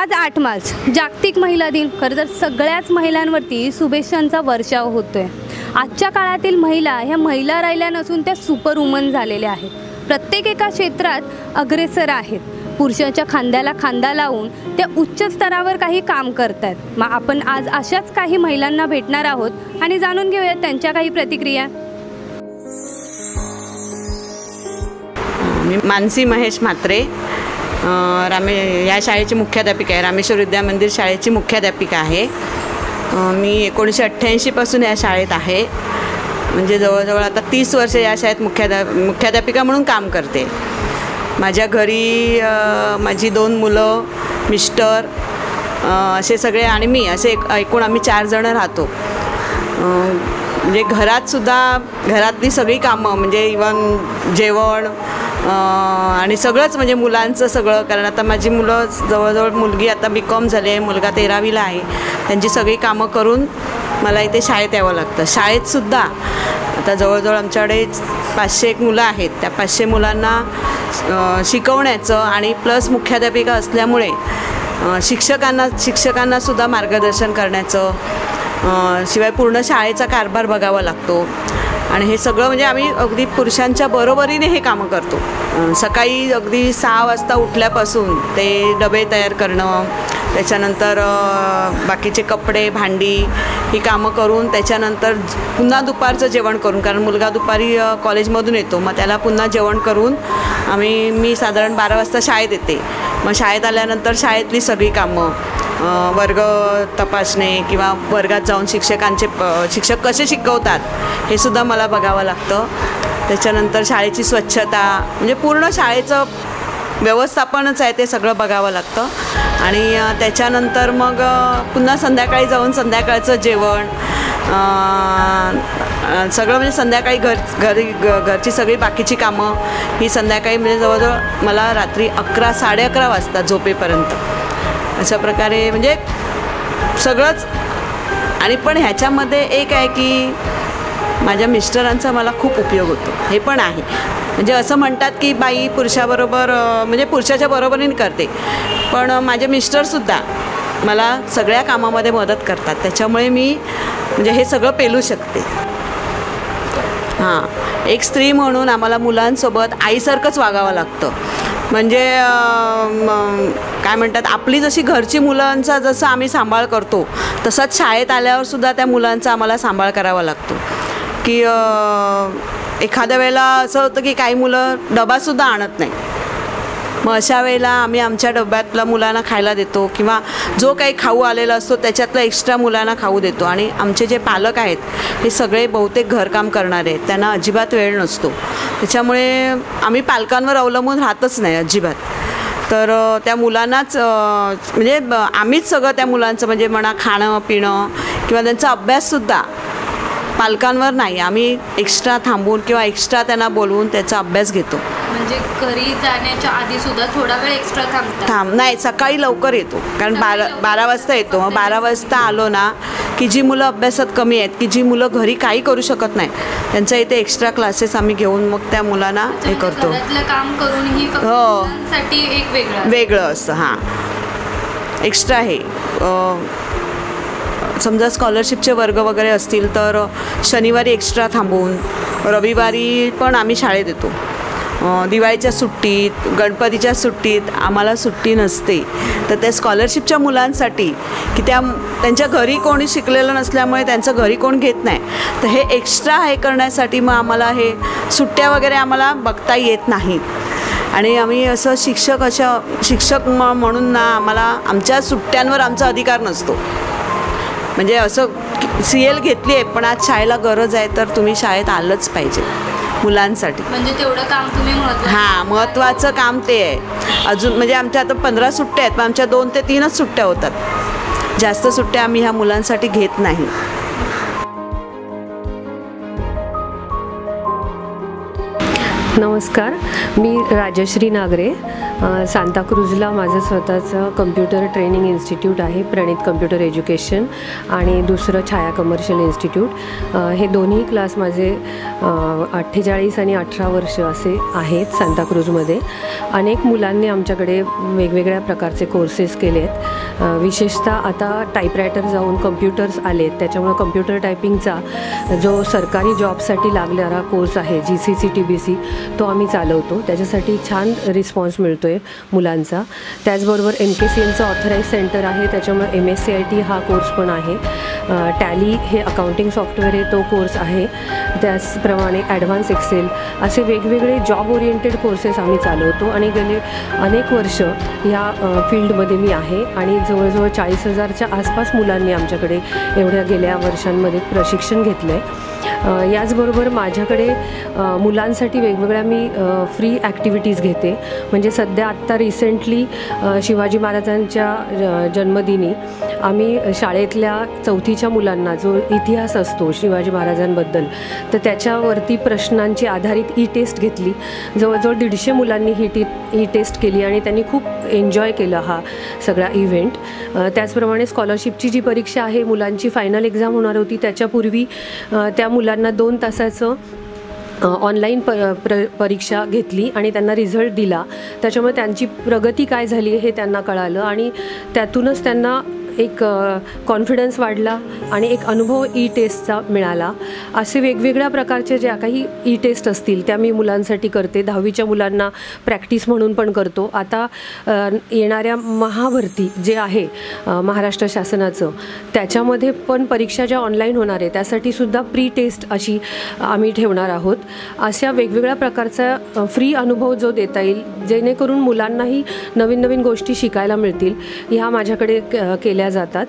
आज आठ मार्च. जागतिक महिला दिन. खरं तर सगळ्याच महिलांवरती शुभेच्छांचा वर्षाव होतोय. आजच्या काळातील महिला ह्या महिला राहिल्या नसून त्या सुपर वुमन झालेल्या आहेत. प्रत्येक एका क्षेत्रात अग्रेसर आहेत. पुरुषाच्या खांद्याला खांदा लावून त्या उच्च स्तरावर काही काम करतात मग आपण आज अशाच काही महिलांना भेटणार आहोत आणि जाणून घेऊयात त्यांच्या काही प्रतिक्रिया. मी मानसी महेश म्हात्रे. रामे या शाळेची मुख्याध्यापिका आहे. रामेश्वर विद्या मंदिर शाळेची मुख्याध्यापिका आहे. मी एकोणीसशे अठ्ठ्याऐंशीपासून या शाळेत आहे. म्हणजे जवळजवळ आता तीस वर्ष या शाळेत मुख्याध्या मुख्याध्यापिका म्हणून काम करते. माझ्या घरी माझी दोन मुलं मिस्टर असे सगळे आणि मी असे एक एकूण आम्ही चार जणं राहतो. म्हणजे घरातसुद्धा घरातली सगळी कामं म्हणजे इवन जेवण आणि सगळंच म्हणजे मुलांचं सगळं कारण आता माझी मुलं जवळजवळ मुलगी आता बी कॉम झाली आहे मुलगा तेरावीला आहे. त्यांची सगळी कामं करून मला इथे शाळेत यावं लागतं. शाळेतसुद्धा आता जवळजवळ आमच्याकडे पाचशे एक मुलं आहेत. त्या पाचशे मुलांना शिकवण्याचं आणि प्लस मुख्याध्यापिका असल्यामुळे शिक्षकांना शिक्षकांनासुद्धा मार्गदर्शन करण्याचं शिवाय पूर्ण शाळेचा कारभार बघावा लागतो. आणि हे सगळं म्हणजे आम्ही अगदी पुरुषांच्या बरोबरीने हे कामं करतो. सकाळी अगदी सहा वाजता उठल्यापासून ते डबे तयार करणं त्याच्यानंतर बाकीचे कपडे भांडी ही कामं करून त्याच्यानंतर पुन्हा दुपारचं जेवण करून कारण मुलगा दुपारी कॉलेजमधून येतो मग त्याला पुन्हा जेवण करून आम्ही मी साधारण बारा वाजता शाळेत येते. मग शाळेत आल्यानंतर शाळेतली सगळी कामं वर्ग तपासणे किंवा वर्गात जाऊन शिक्षकांचे शिक्षक कसे शिकवतात हे सुद्धा मला बघावं लागतं. त्याच्यानंतर शाळेची स्वच्छता म्हणजे पूर्ण शाळेचं व्यवस्थापनच आहे ते सगळं बघावं लागतं. आणि त्याच्यानंतर मग पुन्हा संध्याकाळी जाऊन संध्याकाळचं जेवण सगळं म्हणजे संध्याकाळी घर घरी ग घरची सगळी बाकीची कामं ही संध्याकाळी म्हणजे जवळजवळ मला रात्री अकरा साडे अकरा वाजतात झोपेपर्यंत. अशा प्रकारे म्हणजे सगळंच. आणि पण ह्याच्यामध्ये एक आहे की माझ्या मिस्टरांचा मला खूप उपयोग होतो. हे पण आहे. म्हणजे असं म्हणतात की बाई पुरुषाबरोबर म्हणजे पुरुषाच्या बरोबरीने करते. पण माझे मिस्टरसुद्धा मला सगळ्या कामामध्ये मदत करतात. त्याच्यामुळे मी म्हणजे हे सगळं पेलू शकते. हां. एक स्त्री म्हणून आम्हाला मुलांसोबत आईसारखंच वागावं लागतं. म्हणजे काय म्हणतात आपली जशी घरची मुलांचा जसं आम्ही सांभाळ करतो तसंच शाळेत आल्यावरसुद्धा त्या मुलांचा आम्हाला सांभाळ करावा लागतो. की एखाद्या वेळेला असं होतं की काही मुलं डबासुद्धा आणत नाही. मग अशा वेळेला आम्ही आमच्या डब्यातला मुलांना खायला देतो किंवा जो काही खाऊ आलेला असतो त्याच्यातला एक्स्ट्रा मुलांना खाऊ देतो. आणि आमचे जे पालक आहेत हे सगळे बहुतेक घरकाम करणारे आहेत. त्यांना अजिबात वेळ नसतो. त्याच्यामुळे आम्ही पालकांवर अवलंबून राहतच नाही अजिबात. तर त्या मुलांनाच म्हणजे ब- आम्हीच सगळं त्या मुलांचं म्हणजे म्हणा खाणं पिणं किंवा त्यांचा अभ्याससुद्धा पालकांवर नाही. आम्ही एक्स्ट्रा थांबून किंवा एक्स्ट्रा त्यांना बोलवून त्याचा अभ्यास घेतो. म्हणजे घरी जाण्याच्या आधी सुद्धा थोडा वेळ एक्स्ट्रा थांबतात? थांब नाही सकाळी लवकर येतो. कारण बारा बारा वाजता येतो. मग बारा वाजता आलो ना की जी मुलं अभ्यासात कमी आहेत की जी मुलं घरी काही करू शकत नाही त्यांच्या इथे एक्स्ट्रा क्लासेस आम्ही घेऊन मग त्या मुलांना हे करतो. घरातलं काम करूनही फक्त हो. एक वेगळं. वेगळं असं हां. एक्स्ट्रा हे समजा स्कॉलरशिपचे वर्ग वगैरे असतील तर शनिवारी एक्स्ट्रा थांबवून रविवारी पण आम्ही शाळेत येतो. दिवाळीच्या सुट्टीत गणपतीच्या सुट्टीत आम्हाला सुट्टी नसते. तर त्या स्कॉलरशिपच्या मुलांसाठी की त्या त्यांच्या घरी कोणी शिकलेलं नसल्यामुळे त्यांचं घरी कोण घेत नाही. तर हे एक्स्ट्रा हे करण्यासाठी मग आम्हाला हे सुट्ट्या वगैरे आम्हाला बघता येत नाहीत आणि आम्ही असं शिक्षक अशा शिक्षक म म्हणून ना आम्हाला आमच्या सुट्ट्यांवर आमचा अधिकार नसतो. म्हणजे असं सी एल घेतली आहे पण आज शाळेला गरज आहे तर तुम्ही शाळेत आलंच पाहिजे मुलांसाठी. म्हणजे तेवढं काम तुम्ही हां महत्त्वाचं काम ते आहे. अजून म्हणजे आमच्या आता पंधरा सुट्ट्या आहेत पण आमच्या दोन ते तीनच सुट्ट्या होतात. जास्त सुट्ट्या आम्ही ह्या मुलांसाठी घेत नाही. नमस्कार मी राजश्री नागरे. सांताक्रूजला माझं स्वतःचं कम्प्युटर ट्रेनिंग इन्स्टिट्यूट आहे प्रणित कम्प्युटर एज्युकेशन आणि दुसरं छाया कमर्शियल इन्स्टिट्यूट हे दोन्ही क्लास माझे अठ्ठेचाळीस आणि अठरा वर्ष असे आहेत सांताक्रूजमध्ये अनेक मुलांनी आमच्याकडे वेगवेगळ्या प्रकारचे कोर्सेस केले आहेत विशेषतः आता टाईपरायटर जाऊन कम्प्युटर्स आलेत. त्याच्यामुळं कम्प्युटर टायपिंगचा जो सरकारी जॉबसाठी लागणारा कोर्स आहे G C C T B C तो आम्ही चालवतो. त्याच्यासाठी छान रिस्पॉन्स मिळतो आहे मुलांचा. त्याचबरोबर एम के सी एलचं ऑथराईज सेंटर आहे त्याच्यामुळे M S C I T हा कोर्स पण आहे. टॅली हे अकाउंटिंग सॉफ्टवेअर आहे तो कोर्स आहे. त्याचप्रमाणे ॲडव्हान्स एक्सेल असे वेगवेगळे जॉब ओरिएंटेड कोर्सेस आम्ही चालवतो. आणि गेले अनेक वर्ष ह्या फील्डमध्ये मी आहे. आणि जवळजवळ चाळीस हजारच्या आसपास मुलांनी आमच्याकडे एवढ्या गेल्या वर्षांमध्ये प्रशिक्षण घेतलं आहे याचबरोबर माझ्याकडे मुलांसाठी वेगवेगळ्या मी फ्री ॲक्टिव्हिटीज घेते. म्हणजे सध्या आत्ता रिसेंटली शिवाजी महाराजांच्या जन्मदिनी आम्ही शाळेतल्या चौथीच्या मुलांना जो इतिहास असतो शिवाजी महाराजांबद्दल तर त्याच्यावरती प्रश्नांची आधारित ई टेस्ट घेतली. जवळजवळ दीडशे मुलांनी ही टी ई टेस्ट केली आणि त्यांनी खूप एन्जॉय केलं हा सगळा इव्हेंट त्याचप्रमाणे स्कॉलरशिपची जी परीक्षा आहे मुलांची फायनल एक्झाम होणार होती त्याच्यापूर्वी त्या मुलांना दोन तासाचं ऑनलाईन प प्र परीक्षा घेतली आणि त्यांना रिझल्ट दिला. त्याच्यामुळे त्यांची प्रगती काय झाली हे त्यांना कळालं आणि त्यातूनच त्यांना एक कॉन्फिडन्स वाढला आणि एक अनुभव ई टेस्टचा मिळाला. असे वेगवेगळ्या प्रकारचे ज्या काही ई टेस्ट असतील त्या मी मुलांसाठी करते. दहावीच्या मुलांना प्रॅक्टिस म्हणून पण करतो. आता येणाऱ्या महाभरती जे आहे महाराष्ट्र शासनाचं त्याच्यामध्ये पण परीक्षा ज्या ऑनलाईन होणार आहे त्यासाठी सुद्धा प्री टेस्ट अशी आम्ही ठेवणार आहोत. अशा वेगवेगळ्या प्रकारचा फ्री अनुभव जो देता येईल जेणेकरून मुलांनाही नवीन नवीन गोष्टी शिकायला मिळतील. ह्या माझ्याकडे क- केल्या जातात.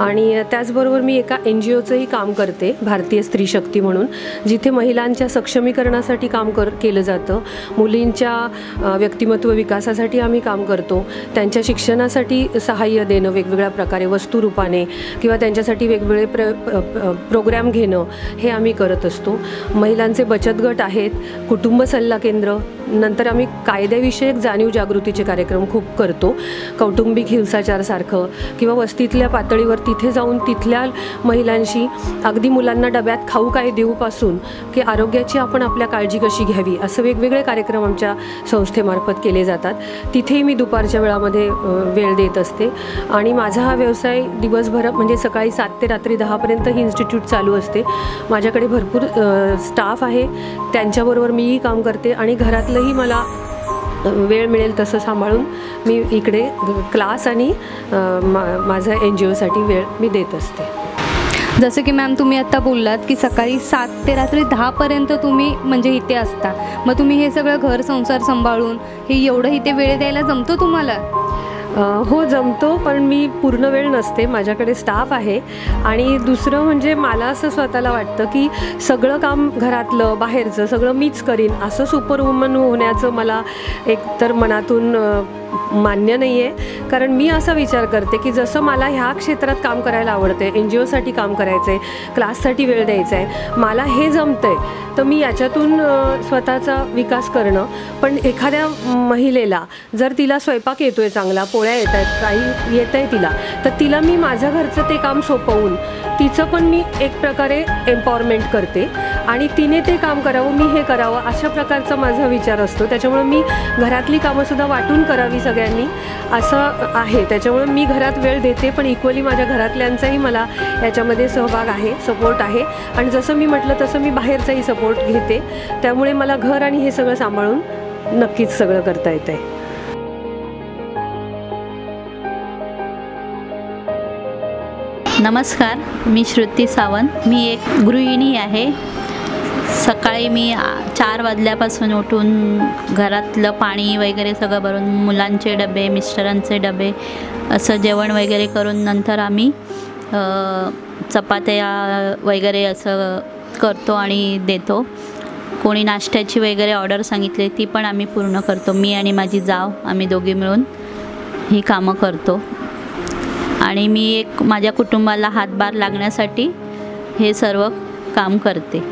आणि त्याचबरोबर मी एका एन जी ओचंही काम करते भारतीय स्त्री शक्ती म्हणून जिथे महिलांच्या सक्षमीकरणासाठी काम कर केलं जातं. मुलींच्या व्यक्तिमत्व विकासासाठी आम्ही काम करतो. त्यांच्या शिक्षणासाठी सहाय्य देणं वेगवेगळ्या प्रकारे वस्तुरूपाने किंवा त्यांच्यासाठी वेगवेगळे प्र प्रोग्रॅम घेणं हे आम्ही करत असतो. महिलांचे बचत गट आहेत कुटुंब सल्ला केंद्र नंतर आम्ही कायद्याविषयक जाणीव जागृतीचे कार्यक्रम खूप करतो. कौटुंबिक हिंसाचारसारखं किंवा तिथल्या पातळीवर तिथे जाऊन तिथल्या महिलांशी अगदी मुलांना डब्यात खाऊ काय देऊपासून की आरोग्याची आपण आपल्या काळजी कशी घ्यावी असं वेगवेगळे कार्यक्रम आमच्या संस्थेमार्फत केले जातात. तिथेही मी दुपारच्या वेळामध्ये वेळ देत असते. आणि माझा हा व्यवसाय दिवसभर म्हणजे सकाळी सात ते रात्री दहापर्यंत ही इन्स्टिट्यूट चालू असते. माझ्याकडे भरपूर स्टाफ आहे. त्यांच्याबरोबर मीही काम करते आणि घरातलंही मला वेळ मिळेल तसं सांभाळून मी इकडे क्लास आणि मा माझा एन जी ओसाठी वेळ मी देत असते. जसं की मॅम तुम्ही आत्ता बोललात की सकाळी सात ते रात्री दहापर्यंत तुम्ही म्हणजे इथे असता. मग तुम्ही हे सगळं घर संसार सांभाळून हे एवढं इथे वेळ द्यायला जमतो तुम्हाला? हो जमतो पण मी पूर्ण वेळ नसते. माझ्याकडे स्टाफ आहे. आणि दुसरं म्हणजे मला असं स्वतःला वाटतं की सगळं काम घरातलं बाहेरचं सगळं मीच करीन. असं सुपर वुमन होण्याचं मला एकतर मनातून मान्य नाही आहे कारण मी असा विचार करते की जसं मला ह्या क्षेत्रात काम करायला आवडते एन जी ओसाठी काम करायचं आहे क्लाससाठी वेळ द्यायचा आहे मला हे जमतं आहे तर मी याच्यातून स्वतःचा विकास करणं. पण एखाद्या महिलेला जर तिला स्वयंपाक येतो आहे चांगला पोळ्या येत आहेत काही येत आहे तिला तर तिला मी माझ्या घरचं ते काम सोपवून तिचं पण मी एक प्रकारे एम्पॉवरमेंट करते. आणि तिने ते काम करावं मी हे करावं अशा प्रकारचा माझा विचार असतो. त्याच्यामुळे मी घरातली कामंसुद्धा वाटून करावी सगळ्यांनी असं आहे. त्याच्यामुळे मी घरात वेळ देते पण इक्वली माझ्या घरातल्यांचाही मला याच्यामध्ये सहभाग आहे सपोर्ट आहे. आणि जसं मी म्हटलं तसं मी बाहेरचाही सपोर्ट घेते. त्यामुळे मला घर आणि हे सगळं सांभाळून नक्कीच सगळं करता येतं आहे. नमस्कार मी श्रुती सावंत. मी एक गृहिणी आहे. सकाळी मी चार वाजल्यापासून उठून घरातलं पाणी वगैरे सगळं भरून मुलांचे डबे मिस्टरांचे डबे असं जेवण वगैरे करून नंतर आम्ही चपात्या वगैरे असं करतो आणि देतो. कोणी नाश्त्याची वगैरे ऑर्डर सांगितली ती पण आम्ही पूर्ण करतो. मी आणि माझी जाव आम्ही दोघी मिळून ही कामं करतो. आणि मी एक माझ्या कुटुंबाला हातभार लागण्यासाठी हे सर्व काम करते.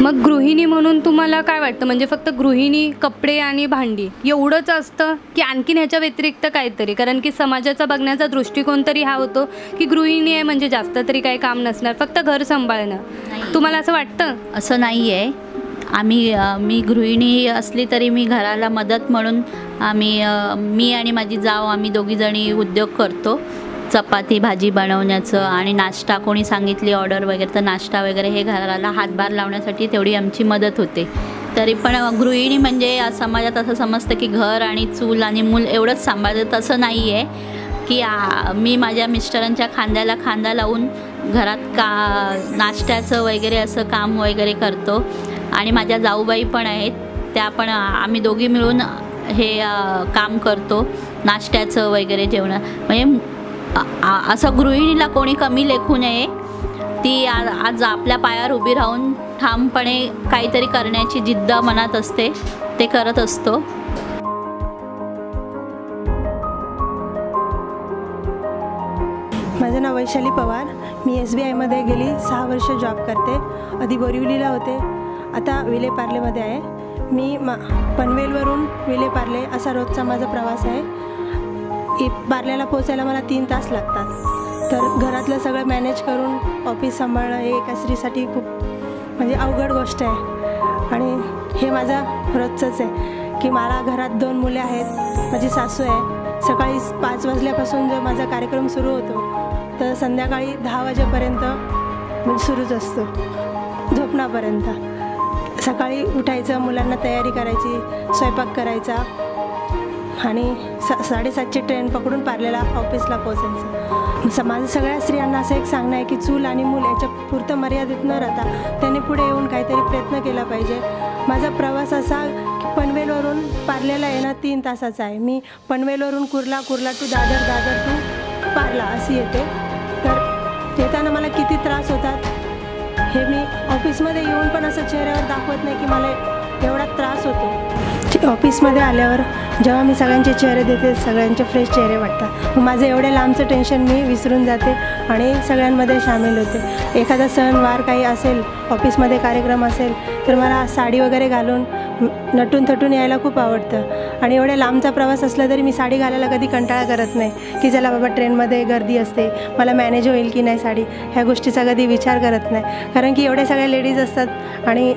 मग गृहिणी म्हणून तुम्हाला काय वाटतं? म्हणजे फक्त गृहिणी कपडे आणि भांडी एवढंच असतं की आणखीन ह्याच्या व्यतिरिक्त काहीतरी? कारण की समाजाचा बघण्याचा दृष्टिकोन तरी हा होतो की गृहिणी आहे म्हणजे जास्त तरी काही काम नसणार फक्त घर सांभाळणं. तुम्हाला असं वाटतं? असं नाही आहे आम्ही मी गृहिणी असली तरी मी घराला मदत म्हणून आम्ही मी आणि माझी जाव आम्ही दोघीजणी उद्योग करतो. चपाती भाजी बनवण्याचं आणि नाश्ता. कोणी सांगितली ऑर्डर वगैरे तर नाश्ता वगैरे हे घराला हातभार लावण्यासाठी तेवढी आमची मदत होते. तरी पण गृहिणी म्हणजे समाजात असं समजतं की घर आणि चूल आणि मूल एवढंच सांभाळतं तसं नाही आहे की आ, मी माझ्या मिस्टरांच्या खांद्याला खांदा लावून घरात का नाश्त्याचं वगैरे असं काम वगैरे करतो. आणि माझ्या जाऊबाई पण आहेत. त्या पण आम्ही दोघी मिळून हे आ, काम करतो. नाश्त्याचं वगैरे जेवण. म्हणजे असं गृहिणीला कोणी कमी लेखू नये. ती आ- आज आपल्या पायावर उभी राहून ठामपणे काहीतरी करण्याची जिद्द मनात असते ते करत असतो. माझं नाव वैशाली पवार. मी एस बी आयमध्ये गेली सहा वर्ष जॉब करते. आधी बोरिवलीला होते. आता विलेपार्लेमध्ये आहे. मी मा पनवेलवरून विलेपार्ले असा रोजचा माझा प्रवास आहे. इ पार्ल्याला पोचायला मला तीन तास लागतात. तर घरातलं सगळं मॅनेज करून ऑफिस सांभाळणं हे एका स्त्रीसाठी खूप म्हणजे अवघड गोष्ट आहे. आणि हे माझं रोजचंच आहे की मला घरात दोन मुले आहेत माझी सासू आहे. सकाळी पाच वाजल्यापासून जो माझा कार्यक्रम सुरू होतो तर संध्याकाळी दहा वाजेपर्यंत म्हणजे सुरूच असतो झोपण्यापर्यंत. सकाळी उठायचं मुलांना तयारी करायची स्वयंपाक करायचा. आणि सा साडेसातची ट्रेन पकडून पार्लेला ऑफिसला पोचायचं स माझं सगळ्या स्त्रियांना असं एक सांगणं आहे की चूल आणि मूल याच्या पुरतं मर्यादित न राहता त्याने पुढे येऊन काहीतरी प्रयत्न केला पाहिजे. माझा प्रवास असा की पनवेलवरून पार्लेला येणं तीन तासाचा आहे. मी पनवेलवरून कुर्ला कुर्ला टू दादर दादर टू पार्ला अशी येते. तर येताना मला किती त्रास होतात हे मी ऑफिसमध्ये येऊन पण असं चेहऱ्यावर दाखवत नाही की मला एवढा त्रास होतो. ऑफिसमध्ये आल्यावर जेव्हा मी सगळ्यांचे चेहरे देते सगळ्यांचे फ्रेश चेहरे वाटतात. मग माझं एवढे लांबचं टेन्शन मी विसरून जाते आणि सगळ्यांमध्ये सामील होते. एखादा सणवार काही असेल ऑफिसमध्ये कार्यक्रम असेल तर मला साडी वगैरे घालून नटून थटून यायला खूप आवडतं. आणि एवढ्या लांबचा प्रवास असला तरी मी साडी घालायला कधी कंटाळा करत नाही की चला बाबा ट्रेनमध्ये गर्दी असते मला मॅनेज होईल की नाही साडी ह्या गोष्टीचा कधी विचार करत नाही. कारण की एवढ्या सगळ्या लेडीज असतात आणि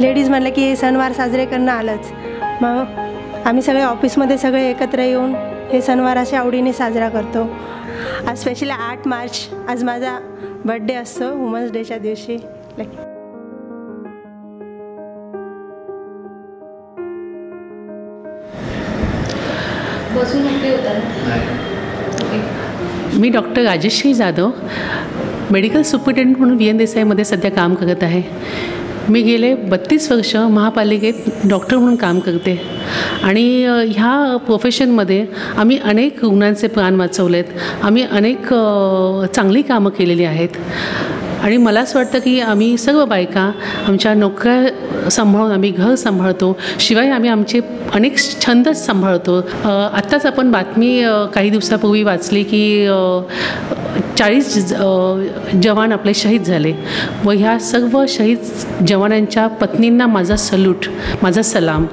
लेडीज म्हणलं की सणवार साजरे करणं आलंच. मग आम्ही सगळे ऑफिसमध्ये सगळे एकत्र येऊन हे सणवार अशा आवडीने साजरा करतो. आज स्पेशली आठ मार्च आज माझा बड्डे असतो वुमन्स डेच्या दिवशी. मी doctor Rajashree Jadhav medical superintendent म्हणून व्ही एन देसाईमध्ये सध्या काम करत आहे. मी गेले बत्तीस वर्ष महापालिकेत डॉक्टर म्हणून काम करते. आणि ह्या प्रोफेशनमध्ये आम्ही अनेक रुग्णांचे प्राण वाचवलेत. आम्ही अनेक चांगली कामं केलेली आहेत. आणि मला असं वाटतं की आम्ही सर्व बायका आमच्या नोकऱ्या सांभाळून आम्ही घर सांभाळतो. शिवाय आम्ही आमचे अनेक छंद सांभाळतो. आत्ताच आपण बातमी काही दिवसापूर्वी वाचली की चाळीस जवान आपले शहीद झाले व ह्या सर्व शहीद जवानांच्या पत्नींना माझा सल्यूट माझा सलाम.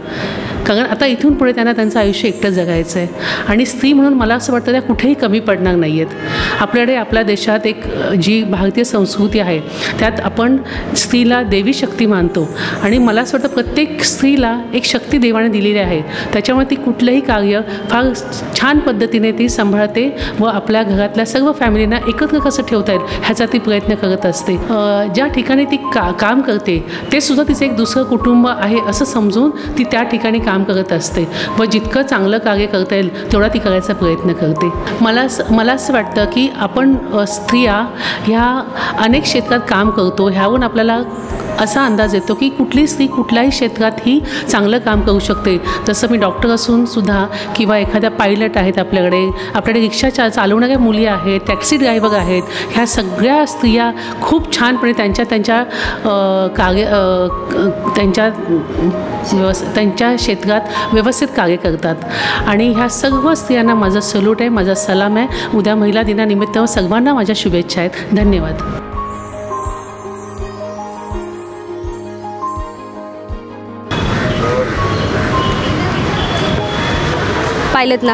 कारण आता इथून पुढे त्यांना त्यांचं आयुष्य एकटं जगायचं आहे आणि स्त्री म्हणून मला असं वाटतं त्या कुठेही कमी पडणार नाही आहेत आपल्याकडे आपल्या देशात एक जी भारतीय संस्कृती आहे त्यात आपण स्त्रीला देवी शक्ती मानतो. आणि मला असं वाटतं प्रत्येक स्त्रीला एक शक्ती देवाने दिलेली आहे. त्याच्यामुळे ती कुठलंही कार्य फार छान पद्धतीने ती सांभाळते व आपल्या घरातल्या सर्व फॅमिलीना एकत्र कसं ठेवता येईल ह्याचा ती प्रयत्न करत असते. ज्या ठिकाणी ती का काम करते ते सुद्धा तिचं एक दुसरं कुटुंब आहे असं समजून ती त्या ठिकाणी काम काम करत असते व जितकं चांगलं कार्य करता येईल तेवढा ती करायचा प्रयत्न करते. मला असं मला असं वाटतं की आपण स्त्रिया ह्या अनेक क्षेत्रात काम करतो ह्यावरून आपल्याला असा अंदाज येतो की कुठली स्त्री कुठल्याही क्षेत्रात ही चांगलं काम करू शकते. जसं मी डॉक्टर असून सुद्धा किंवा एखाद्या पायलट आहेत आपल्याकडे आपल्याकडे रिक्षा चा चालवणाऱ्या मुली आहेत टॅक्सी ड्रायव्हर आहेत ह्या सगळ्या स्त्रिया खूप छानपणे त्यांच्या त्यांच्या कार्य त्यांच्या त्यांच्या क्षेत्रात व्यवस्थित कार्य करतात. आणि ह्या सर्व स्त्रियांना माझा सल्यूट आहे माझा सलाम आहे. उद्या महिला दिनानिमित्त सर्वांना माझ्या शुभेच्छा आहेत. धन्यवाद. पाहिलं ना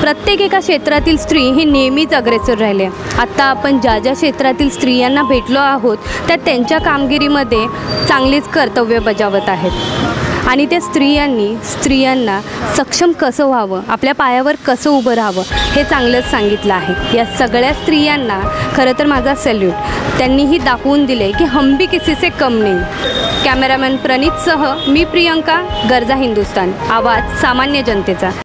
प्रत्येक एका क्षेत्रातील स्त्री ही नेहमीच अग्रेसर राहिले आत्ता आपण ज्या ज्या क्षेत्रातील स्त्रियांना भेटलो आहोत त्या त्यांच्या कामगिरीमध्ये चांगलीच कर्तव्य बजावत आहेत. आणि त्या स्त्रियांनी स्त्रियांना सक्षम कसं व्हावं आपल्या पायावर कसं उभं राहावं हे चांगलंच सांगितलं आहे. या सगळ्या स्त्रियांना खरं तर माझा सल्यूट. त्यांनीही दाखवून दिले की हम भी किसी से कम नाही. कॅमेरामॅन प्रणितसह मी प्रियंका गरजा हिंदुस्तान. आवाज सामान्य जनतेचा.